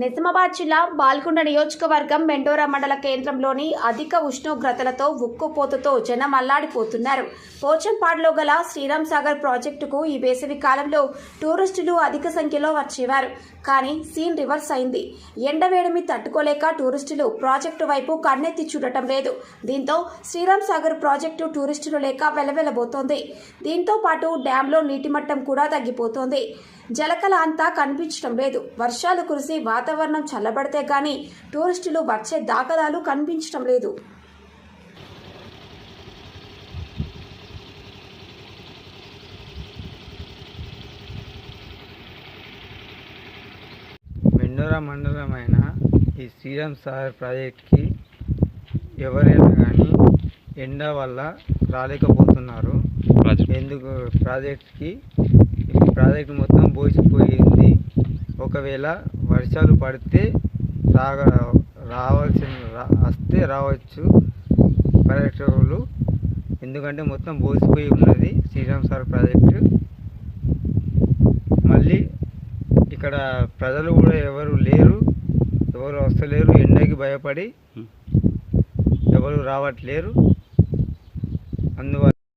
నిజామాబాద్ జిల్లా బాల్కొండ నియోజకవర్గం మెండోరా మండల కేంద్రంలోని అధిక ఉష్ణోగ్రతలతో ఉక్కుపోతుతో జనం అల్లాడిపోతున్నారు. పోచంపాడులో గల శ్రీరామ్ సాగర్ ప్రాజెక్టుకు ఈ వేసవి కాలంలో టూరిస్టులు అధిక సంఖ్యలో వచ్చేవారు. కానీ సీన్ రివర్స్ అయింది. ఎండవేడిమి తట్టుకోలేక టూరిస్టులు ప్రాజెక్టు వైపు కన్నెత్తి చూడటం లేదు. దీంతో శ్రీరామ్ సాగర్ ప్రాజెక్టు టూరిస్టులు లేక వెలవెలబోతోంది. దీంతో పాటు డ్యాంలో నీటి మట్టం కూడా తగ్గిపోతోంది. జలకళ అంతా కనిపించడం లేదు. వర్షాలు కురిసి వాతావరణం చల్లబడితే గాని టూరిస్టులు వచ్చే దాఖలాలు కనిపించడం లేదు. మెండోరా మండలమైన ఈ శ్రీరామ్ సాగర్ ప్రాజెక్ట్కి ఎవరైనా కానీ ఎండ వల్ల రాలేకపోతున్నారు. ఎందుకు? ప్రాజెక్ట్కి ఈ ప్రాజెక్ట్ మొత్తం బోసిపోయింది. ఒకవేళ వర్షాలు పడితే రాగ రావాల్సిన వస్తే రావచ్చు పర్యాటకులు. ఎందుకంటే మొత్తం బోసిపోయి ఉన్నది శ్రీరామ్ సాగర్ ప్రాజెక్టు. మళ్ళీ ఇక్కడ ప్రజలు కూడా ఎవరు లేరు ఎవరు వస్తలేరు ఎండకి భయపడి ఎవరు రావట్లేరు. అందువల్ల